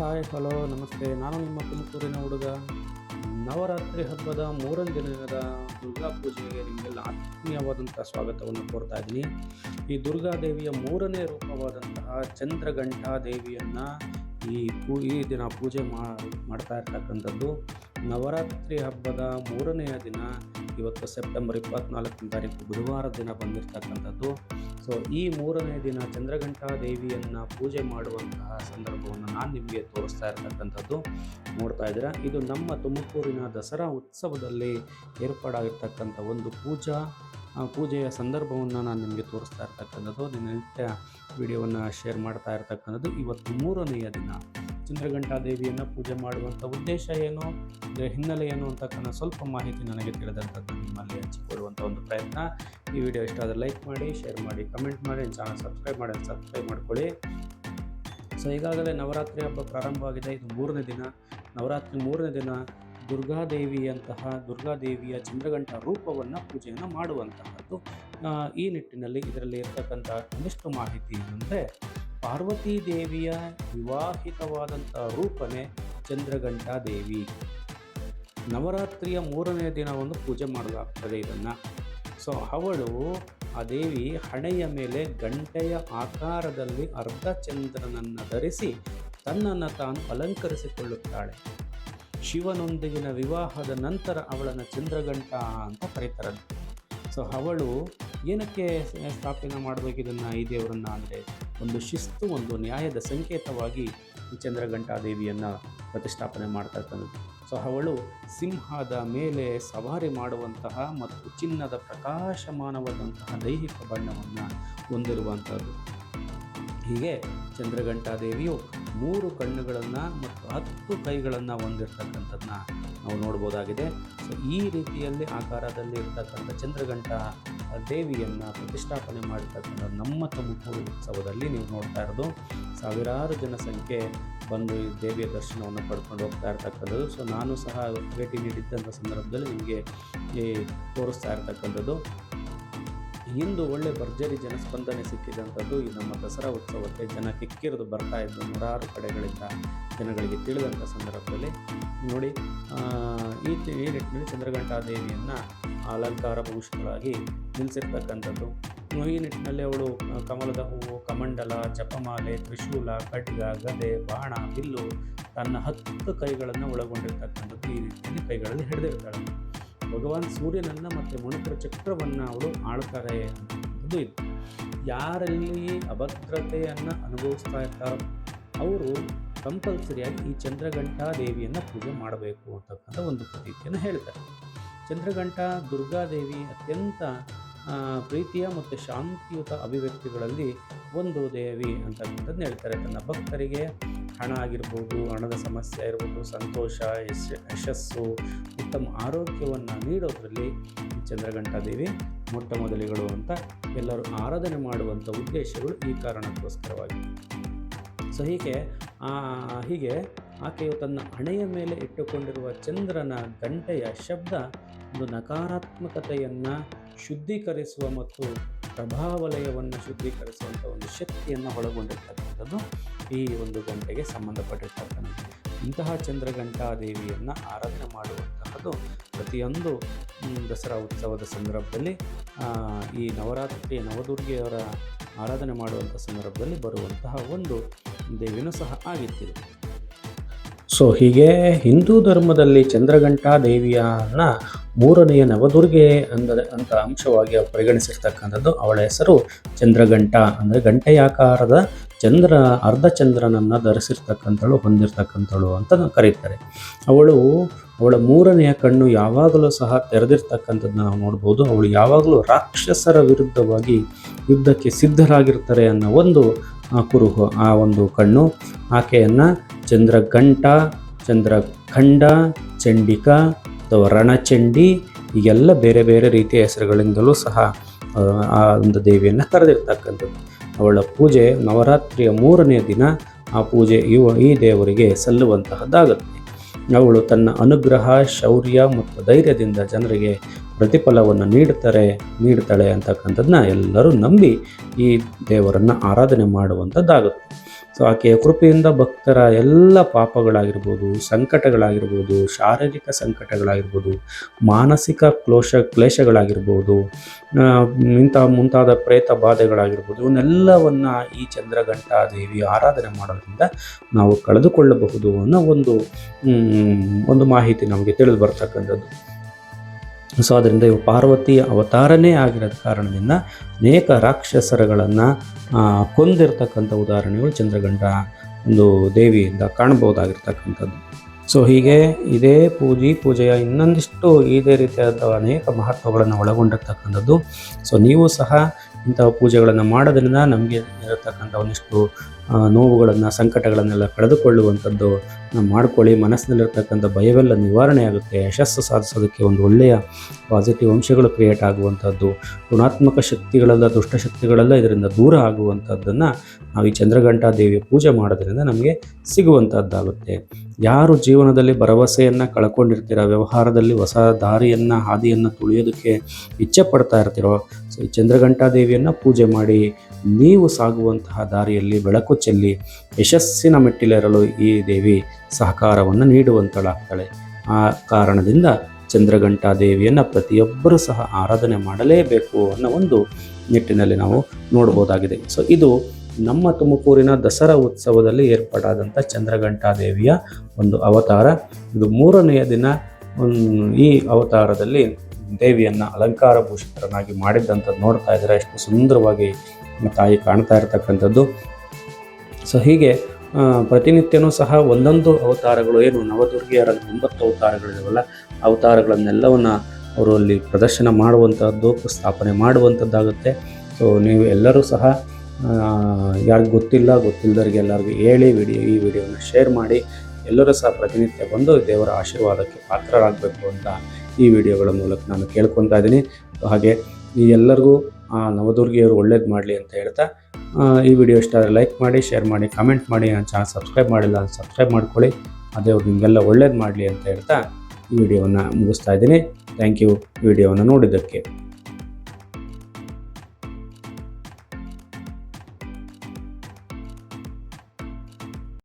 Hi, hello, ನಮಸ್ತೆ. ನಾನು ನಿಮ್ಮ ತುಮಕೂರಿನ ಹುಡುಗ. ನವರಾತ್ರಿ ಹಬ್ಬದ ಮೂರನೇ ದಿನದ ದುರ್ಗಾ ಪೂಜೆಗೆ ನಿಮಗೆಲ್ಲ ಆತ್ಮೀಯವಾದಂಥ ಸ್ವಾಗತವನ್ನು ಕೋರ್ತಾ ಇದ್ದೀನಿ. ಈ ದುರ್ಗಾದೇವಿಯ ಮೂರನೇ ರೂಪವಾದಂತಹ ಚಂದ್ರಘಂಟಾ ದೇವಿಯನ್ನು ಈ ಪೂ, ಈ ದಿನ ಪೂಜೆ ಮಾಡ್ತಾ ಇರ್ತಕ್ಕಂಥದ್ದು. ನವರಾತ್ರಿ ಹಬ್ಬದ ಮೂರನೆಯ ದಿನ ಇವತ್ತು ಸೆಪ್ಟೆಂಬರ್ ಇಪ್ಪತ್ನಾಲ್ಕನೇ ತಾರೀಕು ಬುಧವಾರ ದಿನ ಬಂದಿರತಕ್ಕಂಥದ್ದು. ಸೊ ಈ ಮೂರನೇ ದಿನ ಚಂದ್ರಘಂಟಾ ದೇವಿಯನ್ನು ಪೂಜೆ ಮಾಡುವಂತಹ ಸಂದರ್ಭವನ್ನು ನಾನು ನಿಮಗೆ ತೋರಿಸ್ತಾ ಇರ್ತಕ್ಕಂಥದ್ದು. ನೋಡ್ತಾ ಇದ್ದೀರಾ? ಇದು ನಮ್ಮ ತುಮಕೂರಿನ ದಸರಾ ಉತ್ಸವದಲ್ಲಿ ಏರ್ಪಾಡಾಗಿರ್ತಕ್ಕಂಥ ಒಂದು ಪೂಜಾ ಪೂಜೆಯ ಸಂದರ್ಭವನ್ನು ನಾನು ನಿಮಗೆ ತೋರಿಸ್ತಾ ಇರ್ತಕ್ಕಂಥದ್ದು. ದಿನನಿತ್ಯ ವಿಡಿಯೋವನ್ನು ಶೇರ್ ಮಾಡ್ತಾ ಇರ್ತಕ್ಕಂಥದ್ದು. ಇವತ್ತು ಮೂರನೆಯ ದಿನ. ಚಂದ್ರಘಂಟಾ ದೇವಿಯನ್ನು ಪೂಜೆ ಮಾಡುವಂಥ ಉದ್ದೇಶ ಏನು? ಇದರ ಹಿನ್ನೆಲೆ ಏನು ಅಂತಕ್ಕಂಥ ಸ್ವಲ್ಪ ಮಾಹಿತಿ ನನಗೆ ತಿಳಿದಂಥದ್ದು ನಿಮ್ಮಲ್ಲಿ ಹಂಚಿಕೊಳ್ಳುವಂಥ ಒಂದು ಪ್ರಯತ್ನ. ಈ ವಿಡಿಯೋ ಇಷ್ಟ ಆದರೆ ಲೈಕ್ ಮಾಡಿ, ಶೇರ್ ಮಾಡಿ, ಕಮೆಂಟ್ ಮಾಡಿ ಚಾನಲ್ ಸಬ್ಸ್ಕ್ರೈಬ್ ಮಾಡಿ ಸಬ್ಸ್ಕ್ರೈಬ್ ಮಾಡ್ಕೊಳ್ಳಿ. ಸೊ ಈಗಾಗಲೇ ನವರಾತ್ರಿ ಹಬ್ಬ ಪ್ರಾರಂಭವಾಗಿದೆ ಇದು ಮೂರನೇ ದಿನ. ನವರಾತ್ರಿ ಮೂರನೇ ದಿನ ದುರ್ಗಾದೇವಿಯಂತಹ ದುರ್ಗಾದೇವಿಯ ಚಂದ್ರಘಂಟ ರೂಪವನ್ನು ಪೂಜೆಯನ್ನು ಮಾಡುವಂತಹದ್ದು ಈ ನಿಟ್ಟಿನಲ್ಲಿ ಇದರಲ್ಲಿ ಇರ್ತಕ್ಕಂಥ ಒಂದಿಷ್ಟು ಮಾಹಿತಿ ಏನಂದರೆ ಪಾರ್ವತೀ ದೇವಿಯ ವಿವಾಹಿತವಾದಂಥ ರೂಪನೇ ಚಂದ್ರಘಂಟಾ ದೇವಿ ನವರಾತ್ರಿಯ ಮೂರನೇ ದಿನವನ್ನು ಪೂಜೆ ಮಾಡಲಾಗ್ತದೆ ಇದನ್ನು. ಸೊ, ಅವಳು ಆ ದೇವಿ ಹಣೆಯ ಮೇಲೆ ಗಂಟೆಯ ಆಕಾರದಲ್ಲಿ ಅರ್ಧ ಚಂದ್ರನನ್ನು ಧರಿಸಿ ತನ್ನನ್ನು ತಾನು ಅಲಂಕರಿಸಿಕೊಳ್ಳುತ್ತಾಳೆ. ಶಿವನೊಂದಿಗಿನ ವಿವಾಹದ ನಂತರ ಅವಳನ್ನು ಚಂದ್ರಘಂಟ ಅಂತ ಕರೀತಾರೆ ಸೊ, ಅವಳು ಏನಕ್ಕೆ ಸ್ಥಾಪನೆ ಮಾಡಬೇಕು ಇದನ್ನು, ಈ ದೇವರನ್ನು ಅಂದರೆ? ಒಂದು ಶಿಸ್ತು, ಒಂದು ನ್ಯಾಯದ ಸಂಕೇತವಾಗಿ ಚಂದ್ರಘಂಟಾದೇವಿಯನ್ನು ಪ್ರತಿಷ್ಠಾಪನೆ ಮಾಡ್ತಕ್ಕಂಥದ್ದು ಸೊ ಅವಳು ಸಿಂಹದ ಮೇಲೆ ಸವಾರಿ ಮಾಡುವಂತಹ ಮತ್ತು ಚಿನ್ನದ ಪ್ರಕಾಶಮಾನವಾದಂತಹ ದೈಹಿಕ ಬಣ್ಣವನ್ನು ಹೊಂದಿರುವಂಥದ್ದು. ಹೀಗೆ ಚಂದ್ರಘಂಟಾದೇವಿಯು ಮೂರು ಕಣ್ಣುಗಳನ್ನು ಮತ್ತು ಹತ್ತು ಕೈಗಳನ್ನು ಹೊಂದಿರತಕ್ಕಂಥದ್ದನ್ನ ನಾವು ನೋಡ್ಬೋದಾಗಿದೆ. ಸೊ ಈ ರೀತಿಯಲ್ಲಿ ಆಕಾರದಲ್ಲಿ ಇರ್ತಕ್ಕಂಥ ಚಂದ್ರಗಂಟ ದೇವಿಯನ್ನು ಪ್ರತಿಷ್ಠಾಪನೆ ಮಾಡಿರ್ತಕ್ಕಂಥ ನಮ್ಮ ತುಮಕೂರು ಉತ್ಸವದಲ್ಲಿ ನೀವು ನೋಡ್ತಾ ಇರೋದು. ಸಾವಿರಾರು ಜನಸಂಖ್ಯೆ ಬಂದು ಈ ದೇವಿಯ ದರ್ಶನವನ್ನು ಪಡ್ಕೊಂಡು ಹೋಗ್ತಾ ಇರ್ತಕ್ಕಂಥದ್ದು. ಸೊ ನಾನು ಸಹ ಭೇಟಿ ನೀಡಿದ್ದಂಥ ಸಂದರ್ಭದಲ್ಲಿ ನಿಮಗೆ ಈ ತೋರಿಸ್ತಾ ಇರ್ತಕ್ಕಂಥದ್ದು. ಇಂದು ಒಳ್ಳೆ ಭರ್ಜರಿ ಜನಸ್ಪಂದನೆ ಸಿಕ್ಕಿದಂಥದ್ದು ಈ ನಮ್ಮ ದಸರಾ ಉತ್ಸವಕ್ಕೆ ಜನ ಕಿಕ್ಕಿರಿದು ಬರ್ತಾ ಇದ್ದು ನೂರಾರು ಕಡೆಗಳಿಂದ ಜನಗಳಿಗೆ ತಿಳಿದಂಥ ಸಂದರ್ಭದಲ್ಲಿ ನೋಡಿ ಈ ಈ ನಿಟ್ಟಿನಲ್ಲಿ ಚಂದ್ರಘಂಟಾ ದೇವಿಯನ್ನು ಅಲಂಕಾರ ಭೂಷಣಗಳಾಗಿ ನಿಲ್ಲಿಸಿರ್ತಕ್ಕಂಥದ್ದು ಈ ನಿಟ್ಟಿನಲ್ಲಿ ಅವಳು ಕಮಲದ ಹೂವು, ಕಮಂಡಲ, ಜಪಮಾಲೆ, ತ್ರಿಶೂಲ ಖಡ್ಗ ಗದೆ, ಬಾಣ, ಬಿಲ್ಲು ತನ್ನ ಹತ್ತು ಕೈಗಳನ್ನು ಒಳಗೊಂಡಿರ್ತಕ್ಕಂಥದ್ದು ಈ ರೀತಿಯಲ್ಲಿ ಕೈಗಳಲ್ಲಿ ಹಿಡಿದಿರ್ತಾಳೆ ಭಗವಾನ್ ಸೂರ್ಯನನ್ನು ಮತ್ತು ಮಣುಕರ ಚಕ್ರವನ್ನು ಅವಳು ಆಳ್ತಾರೆ ಅನ್ನೋದು ಇದು ಯಾರಲ್ಲಿ ಅಭದ್ರತೆಯನ್ನು ಅನುಭವಿಸ್ತಾ ಇರ್ತಾರೋ ಅವರು ಕಂಪಲ್ಸರಿಯಾಗಿ ಈ ಚಂದ್ರಘಂಟಾ ದೇವಿಯನ್ನು ಪೂಜೆ ಮಾಡಬೇಕು ಅಂತಕ್ಕಂಥ ಒಂದು ಪ್ರತೀತಿಯನ್ನು ಹೇಳ್ತಾರೆ. ಚಂದ್ರಘಂಟಾ, ದುರ್ಗಾದೇವಿ ಅತ್ಯಂತ ಪ್ರೀತಿಯ ಮತ್ತು ಶಾಂತಿಯುತ ಅಭಿವ್ಯಕ್ತಿಗಳಲ್ಲಿ ಒಂದು ದೇವಿ ಅಂತಕ್ಕಂಥದ್ದು ಹೇಳ್ತಾರೆ. ತನ್ನ ಭಕ್ತರಿಗೆ ಹಣ ಆಗಿರ್ಬೋದು, ಹಣದ ಸಮಸ್ಯೆ ಇರ್ಬೋದು ಸಂತೋಷ, ಯಶ, ಯಶಸ್ಸು, ಉತ್ತಮ ಆರೋಗ್ಯವನ್ನು ನೀಡೋದರಲ್ಲಿ ಚಂದ್ರಘಂಟಾದೇವಿ ಚಂದ್ರಘಂಟಾ ದೇವಿ ಮೊಟ್ಟ ಮೊದಲಿಗಳು ಅಂತ ಎಲ್ಲರೂ ಆರಾಧನೆ ಮಾಡುವಂಥ ಉದ್ದೇಶಗಳು ಈ ಕಾರಣಕ್ಕೋಸ್ಕರವಾಗಿ. ಸೊ ಹೀಗೆ ಹೀಗೆ ಆಕೆಯು ತನ್ನ ಹಣೆಯ ಮೇಲೆ ಇಟ್ಟುಕೊಂಡಿರುವ ಚಂದ್ರನ ಗಂಟೆಯ ಶಬ್ದ ಒಂದು ನಕಾರಾತ್ಮಕತೆಯನ್ನು ಶುದ್ಧೀಕರಿಸುವ ಮತ್ತು ಪ್ರಭಾವಲಯವನ್ನು ಶುದ್ಧೀಕರಿಸುವಂಥ ಒಂದು ಶಕ್ತಿಯನ್ನು ಒಳಗೊಂಡಿರ್ತಕ್ಕಂಥದ್ದು ಈ ಒಂದು ಗಂಟೆಗೆ ಸಂಬಂಧಪಟ್ಟಿರ್ತಕ್ಕಂಥ ಇಂತಹ ಚಂದ್ರಘಂಟಾ ದೇವಿಯನ್ನು ಆರಾಧನೆ ಮಾಡುವಂತಹದ್ದು ಪ್ರತಿಯೊಂದು ದಸರಾ ಉತ್ಸವದ ಸಂದರ್ಭದಲ್ಲಿ ಈ ನವರಾತ್ರಿ, ನವದುರ್ಗೆಯವರ ಆರಾಧನೆ ಮಾಡುವಂಥ ಸಂದರ್ಭದಲ್ಲಿ ಬರುವಂತಹ ಒಂದು ದೇವಿನೂ ಸಹ ಆಗಿತ್ತಿದೆ ಸೊ ಹೀಗೆ ಹಿಂದೂ ಧರ್ಮದಲ್ಲಿ ಚಂದ್ರಘಂಟಾ ದೇವಿಯನ್ನ ಮೂರನೆಯ ನವದುರ್ಗೆ ಅಂದರೆ ಅಂತ ಅಂಶವಾಗಿ ಪರಿಗಣಿಸಿರ್ತಕ್ಕಂಥದ್ದು. ಅವಳ ಹೆಸರು ಚಂದ್ರಘಂಟ ಅಂದರೆ ಗಂಟೆಯಾಕಾರದ ಚಂದ್ರ, ಅರ್ಧಚಂದ್ರನನ್ನು ಧರಿಸಿರ್ತಕ್ಕಂಥಳು, ಹೊಂದಿರತಕ್ಕಂಥಳು ಅಂತ ಕರೀತಾರೆ. ಅವಳು ಅವಳ ಮೂರನೆಯ ಕಣ್ಣು ಯಾವಾಗಲೂ ಸಹ ತೆರೆದಿರ್ತಕ್ಕಂಥದ್ದನ್ನ ನಾವು ನೋಡ್ಬೋದು. ಅವಳು ಯಾವಾಗಲೂ ರಾಕ್ಷಸರ ವಿರುದ್ಧವಾಗಿ ಯುದ್ಧಕ್ಕೆ ಸಿದ್ಧರಾಗಿರ್ತಾರೆ ಅನ್ನೋ ಒಂದು ಕುರುಹು, ಆ ಒಂದು ಕಣ್ಣು. ಆಕೆಯನ್ನು ಚಂದ್ರಗಂಟ ಚಂದ್ರಖಂಡ, ಚಂಡಿಕ ಅಥವಾ ರಣಚಂಡಿ ಹೀಗೆಲ್ಲ ಬೇರೆ ಬೇರೆ ರೀತಿಯ ಹೆಸರುಗಳಿಂದಲೂ ಸಹ ಆ ಒಂದು ದೇವಿಯನ್ನು ಕರೆದಿರ್ತಕ್ಕಂಥದ್ದು. ಅವಳ ಪೂಜೆ ನವರಾತ್ರಿಯ ಮೂರನೇ ದಿನ, ಆ ಪೂಜೆ ಇವ, ಈ ದೇವರಿಗೆ ಸಲ್ಲುವಂತಹದ್ದಾಗುತ್ತೆ. ಅವಳು ತನ್ನ ಅನುಗ್ರಹ, ಶೌರ್ಯ ಮತ್ತು ಧೈರ್ಯದಿಂದ ಜನರಿಗೆ ಪ್ರತಿಫಲವನ್ನು ನೀಡುತ್ತಾರೆ ನೀಡ್ತಾಳೆ ಅಂತಕ್ಕಂಥದ್ದನ್ನ ಎಲ್ಲರೂ ನಂಬಿ ಈ ದೇವರನ್ನು ಆರಾಧನೆ ಮಾಡುವಂಥದ್ದಾಗುತ್ತೆ. ಸೊ ಆಕೆಯ ಕೃಪೆಯಿಂದ ಭಕ್ತರ ಎಲ್ಲ ಪಾಪಗಳಾಗಿರ್ಬೋದು, ಸಂಕಟಗಳಾಗಿರ್ಬೋದು, ಶಾರೀರಿಕ ಸಂಕಟಗಳಾಗಿರ್ಬೋದು, ಮಾನಸಿಕ ಕ್ಲೋಶ ಕ್ಲೇಶಗಳಾಗಿರ್ಬೋದು ಇಂಥ ಮುಂತಾದ ಪ್ರೇತ ಬಾಧೆಗಳಾಗಿರ್ಬೋದು, ಇವನ್ನೆಲ್ಲವನ್ನು ಈ ಚಂದ್ರಘಂಟಾ ದೇವಿ ಆರಾಧನೆ ಮಾಡೋದ್ರಿಂದ ನಾವು ಕಳೆದುಕೊಳ್ಳಬಹುದು ಅನ್ನೋ ಒಂದು ಒಂದು ಮಾಹಿತಿ ನಮಗೆ ತಿಳಿದು ಬರ್ತಕ್ಕಂಥದ್ದು. ಸೊ ಅದರಿಂದ ಇವು ಪಾರ್ವತಿ ಅವತಾರನೇ ಆಗಿರೋದ ಕಾರಣದಿಂದ ಅನೇಕ ರಾಕ್ಷಸರಗಳನ್ನು ಕೊಂದಿರ್ತಕ್ಕಂಥ ಉದಾಹರಣೆಗಳು ಚಂದ್ರಗಂಡ ಒಂದು ದೇವಿಯಿಂದ ಕಾಣ್ಬೋದಾಗಿರ್ತಕ್ಕಂಥದ್ದು ಸೊ ಹೀಗೆ ಇದೇ ಪೂಜೆ ಪೂಜೆಯ ಇನ್ನೊಂದಿಷ್ಟು ಇದೇ ರೀತಿಯಾದ ಅನೇಕ ಮಹತ್ವಗಳನ್ನು ಒಳಗೊಂಡಿರ್ತಕ್ಕಂಥದ್ದು. ಸೊ ನೀವು ಸಹ ಇಂತಹ ಪೂಜೆಗಳನ್ನು ಮಾಡೋದ್ರಿಂದ ನಮಗೆ ಇರತಕ್ಕಂಥ ಒಂದಿಷ್ಟು ನೋವುಗಳನ್ನು, ಸಂಕಟಗಳನ್ನೆಲ್ಲ ಕಳೆದುಕೊಳ್ಳುವಂಥದ್ದು ಮಾಡ್ಕೊಳ್ಳಿ. ಮನಸ್ಸಿನಲ್ಲಿರ್ತಕ್ಕಂಥ ಭಯವೆಲ್ಲ ನಿವಾರಣೆ ಆಗುತ್ತೆ. ಯಶಸ್ಸು ಸಾಧಿಸೋದಕ್ಕೆ ಒಂದು ಒಳ್ಳೆಯ ಪಾಸಿಟಿವ್ ಅಂಶಗಳು ಕ್ರಿಯೇಟ್ ಆಗುವಂಥದ್ದು. ಋಣಾತ್ಮಕ ಶಕ್ತಿಗಳೆಲ್ಲ ದುಷ್ಟಶಕ್ತಿಗಳೆಲ್ಲ ಇದರಿಂದ ದೂರ ಆಗುವಂಥದ್ದನ್ನು ನಾವು ಈ ಚಂದ್ರಘಂಟಾ ದೇವಿಯ ಪೂಜೆ ಮಾಡೋದ್ರಿಂದ ನಮಗೆ ಸಿಗುವಂಥದ್ದಾಗುತ್ತೆ. ಯಾರು ಜೀವನದಲ್ಲಿ ಭರವಸೆಯನ್ನು ಕಳ್ಕೊಂಡಿರ್ತೀರ, ವ್ಯವಹಾರದಲ್ಲಿ ಹೊಸ ದಾರಿಯನ್ನು, ಹಾದಿಯನ್ನು ತುಳಿಯೋದಕ್ಕೆ ಇಚ್ಛೆ ಪಡ್ತಾ ಇರ್ತೀರೋ, ಸೊ ಈ ಚಂದ್ರಘಂಟಾ ದೇವಿಯನ್ನು ಪೂಜೆ ಮಾಡಿ, ನೀವು ಸಾಗುವಂತಹ ದಾರಿಯಲ್ಲಿ ಬೆಳಕು ಚೆಲ್ಲಿ ಯಶಸ್ಸಿನ ಮೆಟ್ಟಿಲೇರಲು ಈ ದೇವಿ ಸಹಕಾರವನ್ನು ನೀಡುವಂತಳಾಗ್ತಾಳೆ. ಆ ಕಾರಣದಿಂದ ಚಂದ್ರಘಂಟಾ ದೇವಿಯನ್ನು ಪ್ರತಿಯೊಬ್ಬರೂ ಸಹ ಆರಾಧನೆ ಮಾಡಲೇಬೇಕು ಅನ್ನೋ ಒಂದು ನಿಟ್ಟಿನಲ್ಲಿ ನಾವು ನೋಡ್ಬೋದಾಗಿದೆ. ಸೊ ಇದು ನಮ್ಮ ತುಮಕೂರಿನ ದಸರಾ ಉತ್ಸವದಲ್ಲಿ ಏರ್ಪಾಡಾದಂಥ ಚಂದ್ರಘಂಟಾ ದೇವಿಯ ಒಂದು ಅವತಾರ. ಇದು ಮೂರನೆಯ ದಿನ ಈ ಅವತಾರದಲ್ಲಿ ದೇವಿಯನ್ನು ಅಲಂಕಾರ ಭೂಷಿತರನ್ನಾಗಿ ಮಾಡಿದ್ದಂಥದ್ದು ನೋಡ್ತಾ ಇದ್ದಾರೆ ಎಷ್ಟು ಸುಂದರವಾಗಿ ತಾಯಿ ಕಾಣ್ತಾ ಇರತಕ್ಕಂಥದ್ದು. ಸೊ ಹೀಗೆ ಪ್ರತಿನಿತ್ಯನೂ ಸಹ ಒಂದೊಂದು ಅವತಾರಗಳು ಏನು, ನವದುರ್ಗಿಯರ ಒಂಬತ್ತು ಅವತಾರಗಳಿದಾವಲ್ಲ, ಅವತಾರಗಳನ್ನೆಲ್ಲವನ್ನು ಅವರು ಅಲ್ಲಿ ಪ್ರದರ್ಶನ ಮಾಡುವಂಥದ್ದು ಸ್ಥಾಪನೆ ಮಾಡುವಂಥದ್ದಾಗುತ್ತೆ ಸೊ ನೀವು ಎಲ್ಲರೂ ಸಹ ಯಾರಿಗೆ ಗೊತ್ತಿಲ್ಲ ಗೊತ್ತಿಲ್ಲದವ್ರಿಗೆ ಎಲ್ಲರಿಗೂ ಹೇಳಿ, ವಿಡಿಯೋ, ಈ ವಿಡಿಯೋನ ಶೇರ್ ಮಾಡಿ, ಎಲ್ಲರೂ ಸಹ ಪ್ರತಿನಿತ್ಯ ಬಂದು ದೇವರ ಆಶೀರ್ವಾದಕ್ಕೆ ಪಾತ್ರರಾಗಬೇಕು ಅಂತ ಈ ವಿಡಿಯೋಗಳ ಮೂಲಕ ನಾನು ಕೇಳ್ಕೊತಾ ಇದ್ದೀನಿ. ಹಾಗೆ, ಈ ಎಲ್ಲರಿಗೂ, ಆ, ನವದುರ್ಗಿಯವರು ಒಳ್ಳೇದು ಮಾಡಲಿ ಅಂತ ಹೇಳ್ತಾ ಈ ವಿಡಿಯೋ ಇಷ್ಟ ಆದರೆ ಲೈಕ್ ಮಾಡಿ ಶೇರ್ ಮಾಡಿ ಕಮೆಂಟ್ ಮಾಡಿ. ನನ್ನ ಚಾನಲ್ ಸಬ್ಸ್ಕ್ರೈಬ್ ಮಾಡಿಲ್ಲ ಸಬ್ಸ್ಕ್ರೈಬ್ ಮಾಡ್ಕೊಳ್ಳಿ. ಅದೇ ಅವ್ರು ನಿಮಗೆಲ್ಲ ಒಳ್ಳೇದು ಮಾಡಲಿ ಅಂತ ಹೇಳ್ತಾ ಈ ವಿಡಿಯೋವನ್ನು ಮುಗಿಸ್ತಾ ಇದ್ದೀನಿ. ಥ್ಯಾಂಕ್ ಯು ವಿಡಿಯೋವನ್ನು ನೋಡಿದ್ದಕ್ಕೆ.